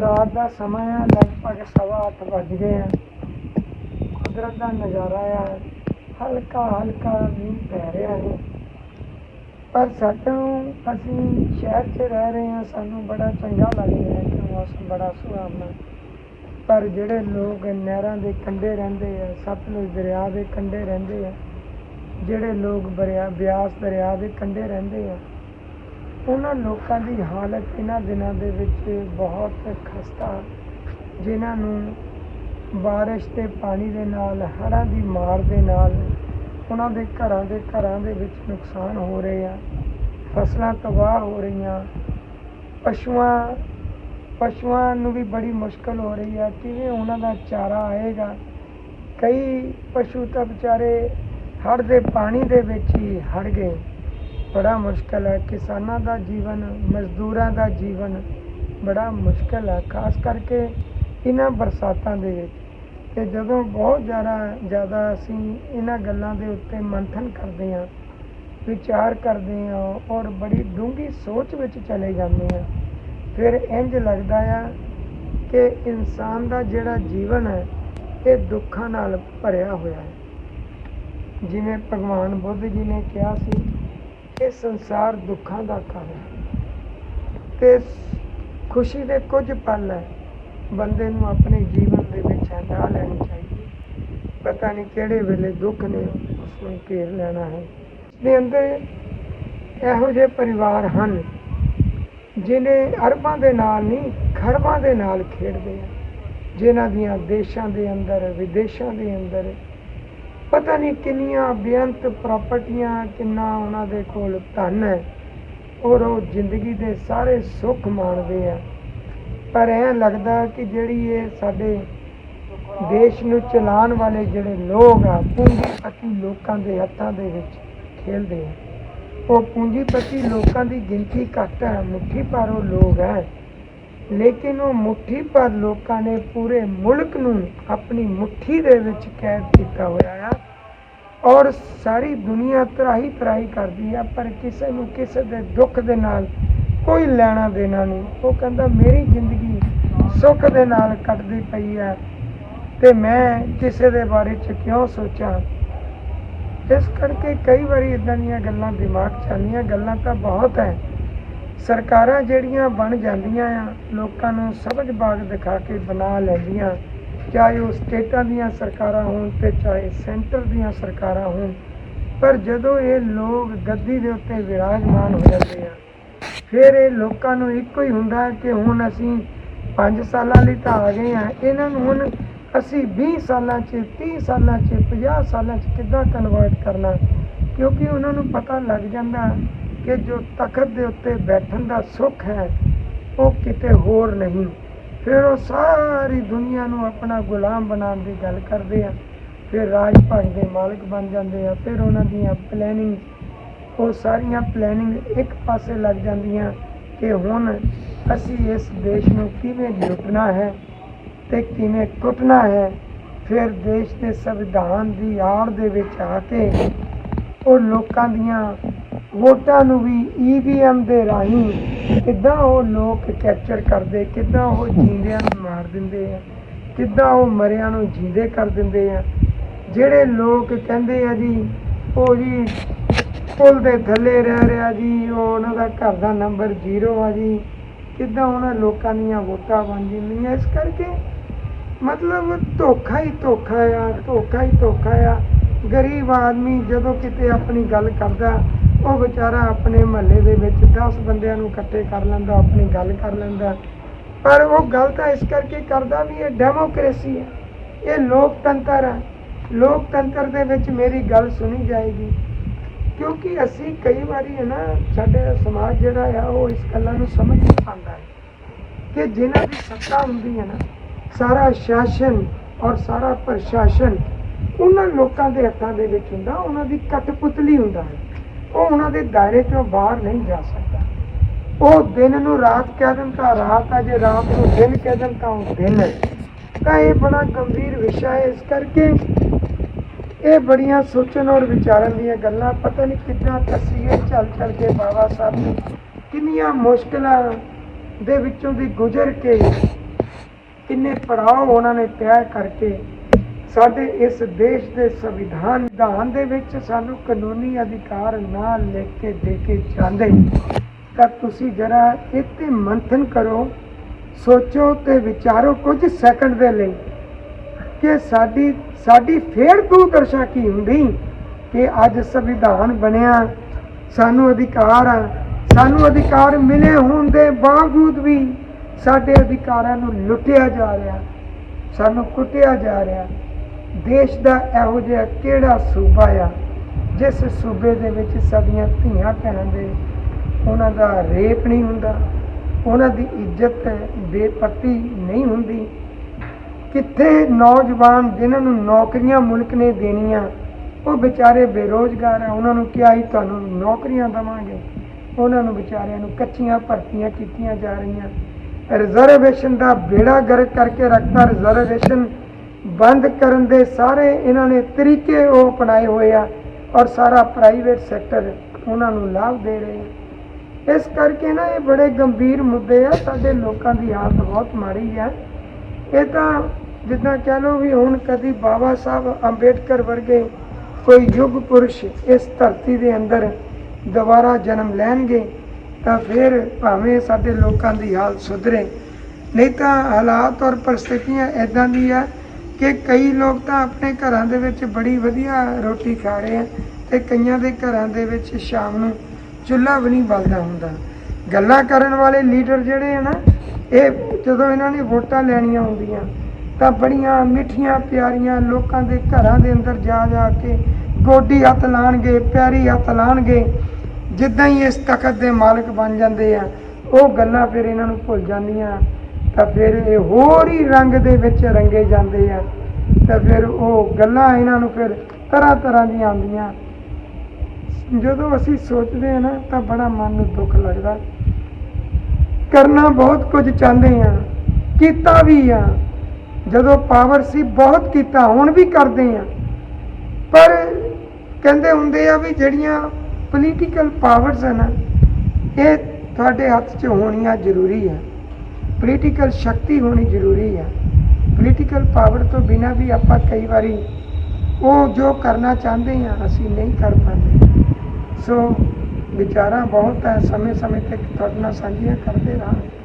ਰਾਤ ਦਾ ਸਮਾਂ ਆ, ਲਗਭਗ ਸਵਾ ਅੱਠ ਵੱਜ ਗਏ ਆ। ਕੁਦਰਤ ਦਾ ਨਜ਼ਾਰਾ ਆ, ਹਲਕਾ ਹਲਕਾ ਮੀਂਹ ਪੈ ਰਿਹਾ ਹੈ। ਪਰ ਸਾਨੂੰ ਅਸੀਂ ਸ਼ਹਿਰ 'ਚ ਰਹਿ ਰਹੇ ਹਾਂ, ਸਾਨੂੰ ਬੜਾ ਚੰਗਾ ਲੱਗ ਰਿਹਾ ਹੈ ਕਿ ਮੌਸਮ ਬੜਾ ਸੁਹਾਵਣਾ ਪਰ ਜਿਹੜੇ ਲੋਕ ਨਹਿਰਾਂ ਦੇ ਕੰਢੇ ਰਹਿੰਦੇ ਆ, ਸਤਲੁਜ ਦਰਿਆ ਦੇ ਕੰਢੇ ਰਹਿੰਦੇ ਆ, ਜਿਹੜੇ ਲੋਕ ਬਰਿਆ, ਬਿਆਸ ਦਰਿਆ ਦੇ ਕੰਢੇ ਰਹਿੰਦੇ ਆ ਉਹਨਾਂ ਲੋਕਾਂ ਦੀ ਹਾਲਤ ਇਹਨਾਂ ਦਿਨਾਂ ਦੇ ਵਿੱਚ ਬਹੁਤ ਖਸਤਾ। ਜਿਨ੍ਹਾਂ ਨੂੰ ਬਾਰਿਸ਼ ਦੇ ਪਾਣੀ ਦੇ ਨਾਲ, ਹੜ੍ਹਾਂ ਦੀ ਮਾਰ ਦੇ ਨਾਲ ਉਹਨਾਂ ਦੇ ਘਰਾਂ ਦੇ ਘਰਾਂ ਦੇ ਵਿੱਚ ਨੁਕਸਾਨ ਹੋ ਰਹੇ ਆ। ਫਸਲਾਂ ਤਬਾਹ ਹੋ ਰਹੀਆਂ। ਪਸ਼ੂਆਂ ਪਸ਼ੂਆਂ ਨੂੰ ਵੀ ਬੜੀ ਮੁਸ਼ਕਲ ਹੋ ਰਹੀ ਆ। ਕਿਵੇਂ ਉਹਨਾਂ ਦਾ ਚਾਰਾ ਆਏਗਾ? ਕਈ ਪਸ਼ੂ ਤਾਂ ਵਿਚਾਰੇ ਹੜ੍ਹ ਦੇ ਪਾਣੀ ਦੇ ਵਿੱਚ ਹੀ ਹੜ ਗਏ। ਬੜਾ ਮੁਸ਼ਕਲ ਹੈ। ਕਿਸਾਨਾਂ ਦਾ ਜੀਵਨ, ਮਜ਼ਦੂਰਾਂ ਦਾ ਜੀਵਨ ਬੜਾ ਮੁਸ਼ਕਲ ਹੈ। ਖਾਸ ਕਰਕੇ ਇਹਨਾਂ ਬਰਸਾਤਾਂ ਦੇ ਵਿੱਚ। ਤੇ ਜਦੋਂ ਬਹੁਤ ਜ਼ਿਆਦਾ ਜ਼ਿਆਦਾ ਅਸੀਂ ਇਹਨਾਂ ਗੱਲਾਂ ਦੇ ਉੱਤੇ ਮੰਥਨ ਕਰਦੇ ਹਾਂ, ਵਿਚਾਰ ਕਰਦੇ ਹਾਂ ਔਰ ਬੜੀ ਡੂੰਘੀ ਸੋਚ ਵਿੱਚ ਚਲੇ ਜਾਂਦੇ ਹਾਂ, ਫਿਰ ਇੰਜ ਲੱਗਦਾ ਆ ਕਿ ਇਨਸਾਨ ਦਾ ਜਿਹੜਾ ਜੀਵਨ ਹੈ, ਇਹ ਦੁੱਖਾਂ ਨਾਲ ਭਰਿਆ ਹੋਇਆ ਹੈ। ਜਿਵੇਂ ਭਗਵਾਨ ਬੁੱਧ ਜੀ ਨੇ ਕਿਹਾ ਸੀ ਇਹ ਸੰਸਾਰ ਦੁੱਖਾਂ ਦਾ ਘਰ ਹੈ। ਤੇ ਖੁਸ਼ੀ ਦੇ ਕੁਝ ਪਲ ਹੈ। ਬੰਦੇ ਨੂੰ ਆਪਣੇ ਜੀਵਨ ਦੇ ਵਿੱਚ ਹੰਡਾ ਲੈਣੀ ਚਾਹੀਦੀ ਪਤਾ ਨਹੀਂ ਕਿਹੜੇ ਵੇਲੇ ਦੁੱਖ ਨੇ ਉਸ ਨੂੰ ਘੇਰ ਲੈਣਾ ਹੈ। ਦੇ ਅੰਦਰ ਇਹੋ ਜਿਹੇ ਪਰਿਵਾਰ ਹਨ ਜਿਨੇ ਅਰਬਾਂ ਦੇ ਨਾਲ ਨਹੀਂ, ਖਰਬਾਂ ਦੇ ਨਾਲ ਖੇਡਦੇ ਆ ਜਿਨ੍ਹਾਂ ਦੀਆਂ ਦੇਸ਼ਾਂ ਦੇ ਅੰਦਰ, ਵਿਦੇਸ਼ਾਂ ਦੇ ਅੰਦਰ ਪਤਾ ਨਹੀਂ ਕਿੰਨੀਆਂ ਬੇਅੰਤ ਪ੍ਰਾਪਰਟੀਆਂ, ਕਿੰਨਾ ਉਹਨਾਂ ਦੇ ਕੋਲ ਧਨ ਹੈ। ਔਰ ਉਹ ਜ਼ਿੰਦਗੀ ਦੇ ਸਾਰੇ ਸੁੱਖ ਮਾਣਦੇ ਆ। ਪਰ ਐਂ ਲੱਗਦਾ ਕਿ ਜਿਹੜੀ ਇਹ ਸਾਡੇ ਦੇਸ਼ ਨੂੰ ਚਲਾਉਣ ਵਾਲੇ ਜਿਹੜੇ ਲੋਕ ਆ, ਪੂੰਜੀਪਤੀ ਲੋਕਾਂ ਦੇ ਹੱਥਾਂ ਦੇ ਵਿੱਚ ਖੇਲਦੇ ਆ। ਉਹ ਪੂੰਜੀਪਤੀ ਲੋਕਾਂ ਦੀ ਗਿਣਤੀ ਘੱਟ ਹੈ ਮੁੱਠੀ ਭਰ ਉਹ ਲੋਕ ਹੈ। ਲੇਕਿਨ ਉਹ ਮੁੱਠੀ ਭਰ ਲੋਕਾਂ ਨੇ ਪੂਰੇ ਮੁਲਕ ਨੂੰ ਆਪਣੀ ਮੁੱਠੀ ਦੇ ਵਿੱਚ ਕੈਦ ਕੀਤਾ ਹੋਇਆ ਆ। ਔਰ ਸਾਰੀ ਦੁਨੀਆ ਤਰਾਹੀ ਤਰਾਹੀ ਕਰਦੀ ਆ, ਪਰ ਕਿਸੇ ਨੂੰ ਕਿਸੇ ਦੇ ਦੁੱਖ ਦੇ ਨਾਲ, ਕੋਈ ਲੈਣਾ ਦੇਣਾ ਨਹੀਂ। ਉਹ ਕਹਿੰਦਾ, ਮੇਰੀ ਜ਼ਿੰਦਗੀ ਸੁੱਖ ਦੇ ਨਾਲ ਕੱਟਦੀ ਪਈ ਹੈ ਤੇ ਮੈਂ ਕਿਸੇ ਦੇ ਬਾਰੇ ਚ ਕਿਉਂ ਸੋਚਾਂ? ਇਸ ਕਰਕੇ ਕਈ ਵਾਰੀ ਇਦਾਂ ਦੀਆਂ ਗੱਲਾਂ ਦਿਮਾਗ 'ਚ ਆਉਂਦੀਆਂ। ਗੱਲਾਂ ਤਾਂ ਬਹੁਤ ਹੈ ਸਰਕਾਰਾਂ ਜਿਹੜੀਆਂ ਬਣ ਜਾਂਦੀਆਂ ਆ, ਲੋਕਾਂ ਨੂੰ ਸਬਜ਼ ਬਾਗ ਦਿਖਾ ਕੇ ਬਣਾ ਲੈਂਦੀਆਂ। ਚਾਹੇ ਉਹ ਸਟੇਟਾਂ ਦੀਆਂ ਸਰਕਾਰਾਂ ਹੋਣ ਤੇ ਚਾਹੇ ਸੈਂਟਰ ਦੀਆਂ ਸਰਕਾਰਾਂ ਹੋਣ, ਪਰ ਜਦੋਂ ਇਹ ਲੋਕ ਗੱਦੀ ਦੇ ਉੱਤੇ ਵਿਰਾਜਮਾਨ ਹੋ ਜਾਂਦੇ ਆ, ਫਿਰ ਇਹ ਲੋਕਾਂ ਨੂੰ ਇੱਕੋ ਹੀ ਹੁੰਦਾ ਕਿ ਹੁਣ ਅਸੀਂ 5 ਸਾਲਾਂ ਲਈ ਤਾਂ ਆ ਗਏ ਆ, ਇਹਨਾਂ ਨੂੰ ਹੁਣ ਅਸੀਂ 20 ਸਾਲਾਂ 'ਚ 30 ਸਾਲਾਂ 'ਚ 50 ਸਾਲਾਂ 'ਚ ਕਿੱਦਾਂ ਕਨਵਰਟ ਕਰਨਾ? ਕਿਉਂਕਿ ਉਹਨਾਂ ਨੂੰ ਪਤਾ ਲੱਗ ਜਾਂਦਾ ਕਿ ਜੋ ਤਖਤ ਦੇ ਉੱਤੇ ਬੈਠਣ ਦਾ ਸੁੱਖ ਹੈ, ਉਹ ਕਿਤੇ ਹੋਰ ਨਹੀਂ। ਫਿਰ ਉਹ ਸਾਰੀ ਦੁਨੀਆ ਨੂੰ ਆਪਣਾ ਗੁਲਾਮ ਬਣਾਉਣ ਦੀ ਗੱਲ ਕਰਦੇ ਆ। ਫਿਰ ਰਾਜ ਭਾਗ ਦੇ ਮਾਲਕ ਬਣ ਜਾਂਦੇ ਆ। ਫਿਰ ਉਹਨਾਂ ਦੀਆਂ ਪਲੈਨਿੰਗ ਉਹ ਸਾਰੀਆਂ ਪਲੈਨਿੰਗ ਇੱਕ ਪਾਸੇ ਲੱਗ ਜਾਂਦੀਆਂ ਕਿ ਹੁਣ ਅਸੀਂ ਇਸ ਦੇਸ਼ ਨੂੰ ਕਿਵੇਂ ਲੁੱਟਣਾ ਹੈ ਤੇ ਕਿਵੇਂ ਟੁੱਟਣਾ ਹੈ। ਫਿਰ ਦੇਸ਼ ਦੇ ਸੰਵਿਧਾਨ ਦੀ ਆੜ ਦੇ ਵਿੱਚ ਆ ਕੇ ਉਹ ਲੋਕਾਂ ਦੀਆਂ ਵੋਟਾਂ ਨੂੰ ਵੀ ਈਵੀਐਮ ਦੇ ਰਾਹੀਂ ਕਿੱਦਾਂ ਉਹ ਲੋਕ ਕੈਪਚਰ ਕਰਦੇ, ਕਿੱਦਾਂ ਉਹ ਜਿੰਦਿਆਂ ਨੂੰ ਮਾਰ ਦਿੰਦੇ ਆ, ਕਿੱਦਾਂ ਉਹ ਮਰਿਆਂ ਨੂੰ ਜਿੰਦੇ ਕਰ ਦਿੰਦੇ ਆ। ਜਿਹੜੇ ਲੋਕ ਕਹਿੰਦੇ ਆ ਜੀ, ਉਹ ਜੀ ਪੁਲ ਦੇ ਥੱਲੇ ਰਹਿ ਰਿਹਾ ਜੀ, ਉਹ ਉਹਨਾਂ ਦਾ ਘਰ ਦਾ ਨੰਬਰ 0 ਆ ਜੀ, ਕਿੱਦਾਂ ਉਹਨਾਂ ਲੋਕਾਂ ਦੀਆਂ ਵੋਟਾਂ ਬਣ ਜਾਂਦੀਆਂ। ਇਸ ਕਰਕੇ ਮਤਲਬ ਧੋਖਾ ਹੀ ਧੋਖਾ ਆ, ਧੋਖਾ ਹੀ ਧੋਖਾ ਆ। ਗਰੀਬ ਆਦਮੀ ਜਦੋਂ ਕਿਤੇ ਆਪਣੀ ਗੱਲ ਕਰਦਾ ਉਹ ਵਿਚਾਰਾ ਆਪਣੇ ਮਹੱਲੇ ਦੇ ਵਿੱਚ 10 ਬੰਦਿਆਂ ਨੂੰ ਇਕੱਠੇ ਕਰ ਲੈਂਦਾ, ਆਪਣੀ ਗੱਲ ਕਰ ਲੈਂਦਾ। ਪਰ ਉਹ ਗੱਲ ਤਾਂ ਇਸ ਕਰਕੇ ਕਰਦਾ ਵੀ ਇਹ ਡੈਮੋਕ੍ਰੇਸੀ ਹੈ। ਇਹ ਲੋਕਤੰਤਰ ਹੈ। ਲੋਕਤੰਤਰ ਦੇ ਵਿੱਚ ਮੇਰੀ ਗੱਲ ਸੁਣੀ ਜਾਏਗੀ। ਕਿਉਂਕਿ ਅਸੀਂ ਕਈ ਵਾਰੀ ਹੈ ਨਾ, ਸਾਡੇ ਸਮਾਜ ਜਿਹੜਾ ਆ, ਉਹ ਇਸ ਗੱਲਾਂ ਨੂੰ ਸਮਝ ਨਹੀਂ ਪਾਉਂਦਾ ਹੈ। ਕਿ ਜਿਨ੍ਹਾਂ ਦੀ ਸੱਤਾ ਹੁੰਦੀ ਹੈ ਨਾ, ਸਾਰਾ ਸ਼ਾਸਨ ਔਰ ਸਾਰਾ ਪ੍ਰਸ਼ਾਸਨ ਉਹਨਾਂ ਲੋਕਾਂ ਦੇ ਹੱਥਾਂ ਦੇ ਵਿੱਚ ਹੁੰਦਾ, ਉਹਨਾਂ ਦੀ ਕਠਪੁਤਲੀ ਹੁੰਦਾ ਹੈ। ਉਹ ਉਹਨਾਂ ਦੇ ਦਾਇਰੇ ਤੋਂ ਬਾਹਰ ਨਹੀਂ ਜਾ ਸਕਦਾ। ਉਹ ਦਿਨ ਨੂੰ ਰਾਤ ਕਹਿ ਦੇਣ ਤਾਂ ਰਾਤ ਆ, ਜੇ ਰਾਤ ਨੂੰ ਦਿਨ ਕਹਿ ਦੇਣ ਤਾਂ ਉਹ ਦਿਨ ਹੈ। ਤਾਂ ਇਹ ਬੜਾ ਗੰਭੀਰ ਵਿਸ਼ਾ ਹੈ ਇਸ ਕਰਕੇ ਇਹ ਬੜੀਆਂ ਸੋਚਣ ਔਰ ਵਿਚਾਰਨ ਦੀਆਂ ਗੱਲਾਂ। ਪਤਾ ਨਹੀਂ ਕਿੱਦਾਂ ਤਸਵੀਰ ਚੱਲ ਚੱਲ ਕੇ ਬਾਬਾ ਸਾਹਿਬ ਨੇ ਕਿੰਨੀਆਂ ਮੁਸ਼ਕਲਾਂ ਦੇ ਵਿੱਚੋਂ ਦੀ ਗੁਜ਼ਰ ਕੇ ਕਿੰਨੇ ਪੜਾਅ ਉਹਨਾਂ ਨੇ ਤੈਅ ਕਰਕੇ ਸਾਡੇ ਇਸ ਦੇਸ਼ ਦੇ ਸੰਵਿਧਾਨ ਵਿਧਾਨ ਦੇ ਵਿੱਚ ਸਾਨੂੰ ਕਾਨੂੰਨੀ ਅਧਿਕਾਰ ਨਾ ਲੈ ਕੇ ਦੇ ਕੇ ਜਾਂਦੇ। ਤਾਂ ਤੁਸੀਂ ਜਰਾ ਇੱਥੇ ਮੰਥਨ ਕਰੋ, ਸੋਚੋ ਤੇ ਵਿਚਾਰੋ ਕੁਝ ਸੈਕਿੰਡ ਦੇ ਲਈ ਕਿ ਸਾਡੀ ਸਾਡੀ ਫੇਰ ਦੂਰਦਰਸ਼ਾ ਕੀ ਹੁੰਦੀ? ਕਿ ਅੱਜ ਸੰਵਿਧਾਨ ਬਣਿਆ, ਸਾਨੂੰ ਅਧਿਕਾਰ ਆ, ਸਾਨੂੰ ਅਧਿਕਾਰ ਮਿਲੇ ਹੋਣ ਦੇ ਬਾਵਜੂਦ ਵੀ ਸਾਡੇ ਅਧਿਕਾਰਾਂ ਨੂੰ ਲੁੱਟਿਆ ਜਾ ਰਿਹਾ, ਸਾਨੂੰ ਕੁੱਟਿਆ ਜਾ ਰਿਹਾ। ਦੇਸ਼ ਦਾ ਇਹੋ ਜਿਹਾ ਕਿਹੜਾ ਸੂਬਾ ਆ, ਜਿਸ ਸੂਬੇ ਦੇ ਵਿੱਚ ਸਾਡੀਆਂ ਧੀਆਂ ਭੈਣਾਂ ਦੇ ਉਹਨਾਂ ਦਾ ਰੇਪ ਨਹੀਂ ਹੁੰਦਾ, ਉਹਨਾਂ ਦੀ ਇੱਜ਼ਤ ਬੇਪਤੀ ਨਹੀਂ ਹੁੰਦੀ? ਕਿੱਥੇ ਨੌਜਵਾਨ ਜਿਨ੍ਹਾਂ ਨੂੰ ਨੌਕਰੀਆਂ ਮੁਲਕ ਨੇ ਦੇਣੀਆਂ, ਉਹ ਵਿਚਾਰੇ ਬੇਰੋਜ਼ਗਾਰ ਆ, ਉਹਨਾਂ ਨੂੰ ਕਿਹਾ ਹੀ ਤੁਹਾਨੂੰ ਨੌਕਰੀਆਂ ਦਵਾਂਗੇ। ਉਹਨਾਂ ਨੂੰ ਵਿਚਾਰਿਆਂ ਨੂੰ ਕੱਚੀਆਂ ਭਰਤੀਆਂ ਕੀਤੀਆਂ ਜਾ ਰਹੀਆਂ। ਰਿਜ਼ਰਵੇਸ਼ਨ ਦਾ ਬੇੜਾ ਗਰਕ ਕਰਕੇ ਰੱਖਤਾ। ਰਿਜ਼ਰਵੇਸ਼ਨ ਬੰਦ ਕਰਨ ਦੇ ਸਾਰੇ ਇਹਨਾਂ ਨੇ ਤਰੀਕੇ ਉਹ ਅਪਣਾਏ ਹੋਏ ਆ ਔਰ ਸਾਰਾ ਪ੍ਰਾਈਵੇਟ ਸੈਕਟਰ ਉਹਨਾਂ ਨੂੰ ਲਾਭ ਦੇ ਰਹੇ ਆ। ਇਸ ਕਰਕੇ ਨਾ ਇਹ ਬੜੇ ਗੰਭੀਰ ਮੁੱਦੇ ਆ। ਸਾਡੇ ਲੋਕਾਂ ਦੀ ਹਾਲਤ ਬਹੁਤ ਮਾੜੀ ਆ। ਇਹ ਤਾਂ ਜਿੱਦਾਂ ਕਹਿ ਲਓ ਵੀ ਹੁਣ ਕਦੀ ਬਾਬਾ ਸਾਹਿਬ ਅੰਬੇਡਕਰ ਵਰਗੇ ਕੋਈ ਯੁੱਗ ਪੁਰਸ਼ ਇਸ ਧਰਤੀ ਦੇ ਅੰਦਰ ਦੁਬਾਰਾ ਜਨਮ ਲੈਣਗੇ ਤਾਂ ਫਿਰ ਭਾਵੇਂ ਸਾਡੇ ਲੋਕਾਂ ਦੀ ਹਾਲਤ ਸੁਧਰੇ। ਨਹੀਂ ਤਾਂ ਹਾਲਾਤ ਔਰ ਪਰਿਸਥਿਤੀਆਂ ਇਦਾਂ ਦੀ ਆ ਕਿ ਕਈ ਲੋਕ ਤਾਂ ਆਪਣੇ ਘਰਾਂ ਦੇ ਵਿੱਚ ਬੜੀ ਵਧੀਆ ਰੋਟੀ ਖਾ ਰਹੇ ਆ ਤੇ ਕਈਆਂ ਦੇ ਘਰਾਂ ਦੇ ਵਿੱਚ ਸ਼ਾਮ ਨੂੰ ਚੁੱਲ੍ਹਾ ਵੀ ਨਹੀਂ ਬਲਦਾ ਹੁੰਦਾ। ਗੱਲਾਂ ਕਰਨ ਵਾਲੇ ਲੀਡਰ ਜਿਹੜੇ ਆ ਨਾ, ਇਹ ਜਦੋਂ ਇਹਨਾਂ ਨੇ ਵੋਟਾਂ ਲੈਣੀਆਂ ਹੁੰਦੀਆਂ, ਤਾਂ ਬੜੀਆਂ ਮਿੱਠੀਆਂ, ਪਿਆਰੀਆਂ ਲੋਕਾਂ ਦੇ ਘਰਾਂ ਦੇ ਅੰਦਰ ਜਾ ਜਾ ਕੇ ਗੋਡੀ ਹੱਥ ਲਾਣਗੇ ਪੈਰੀ ਹੱਥ ਲਾਣਗੇ। ਜਿੱਦਾਂ ਹੀ ਇਸ ਤਖਤ ਦੇ ਮਾਲਕ ਬਣ ਜਾਂਦੇ ਆ, ਉਹ ਗੱਲਾਂ ਫਿਰ ਇਹਨਾਂ ਨੂੰ ਭੁੱਲ ਜਾਂਦੀਆਂ। ਤਾਂ ਫਿਰ ਇਹ ਹੋਰ ਹੀ ਰੰਗ ਦੇ ਵਿੱਚ ਰੰਗੇ ਜਾਂਦੇ ਆ। ਤਾਂ ਫਿਰ ਉਹ ਗੱਲਾਂ ਇਹਨਾਂ ਨੂੰ ਫਿਰ ਤਰ੍ਹਾਂ ਤਰ੍ਹਾਂ ਦੀਆਂ ਆਉਂਦੀਆਂ। ਜਦੋਂ ਅਸੀਂ ਸੋਚਦੇ ਆ ਨਾ, ਤਾਂ ਬੜਾ ਮਨ ਨੂੰ ਦੁੱਖ ਲੱਗਦਾ। ਕਰਨਾ ਬਹੁਤ ਕੁਝ ਚਾਹੁੰਦੇ ਆ ਕੀਤਾ ਵੀ ਆ ਜਦੋਂ ਪਾਵਰ ਸੀ, ਬਹੁਤ ਕੀਤਾ, ਹੁਣ ਵੀ ਕਰਦੇ ਆ ਪਰ ਕਹਿੰਦੇ ਹੁੰਦੇ ਆ ਵੀ ਜਿਹੜੀਆਂ ਪੋਲੀਟੀਕਲ ਪਾਵਰਸ ਆ ਨਾ, ਇਹ ਤੁਹਾਡੇ ਹੱਥ 'ਚ ਹੋਣੀਆਂ ਜ਼ਰੂਰੀ ਆ। ਪੋਲੀਟੀਕਲ ਸ਼ਕਤੀ ਹੋਣੀ ਜ਼ਰੂਰੀ ਆ। ਪੋਲੀਟੀਕਲ ਪਾਵਰ ਤੋਂ ਬਿਨਾ ਵੀ ਆਪਾਂ ਕਈ ਵਾਰੀ ਉਹ ਜੋ ਕਰਨਾ ਚਾਹੁੰਦੇ ਆ, ਅਸੀਂ ਨਹੀਂ ਕਰ ਪਾਉਂਦੇ। ਸੋ ਵਿਚਾਰਾਂ ਬਹੁਤ ਹੈ ਸਮੇਂ ਸਮੇਂ ਤੇ ਤੁਹਾਡੇ ਨਾਲ ਸਾਂਝੀਆਂ ਕਰਦੇ ਰਹਾਂਗੇ।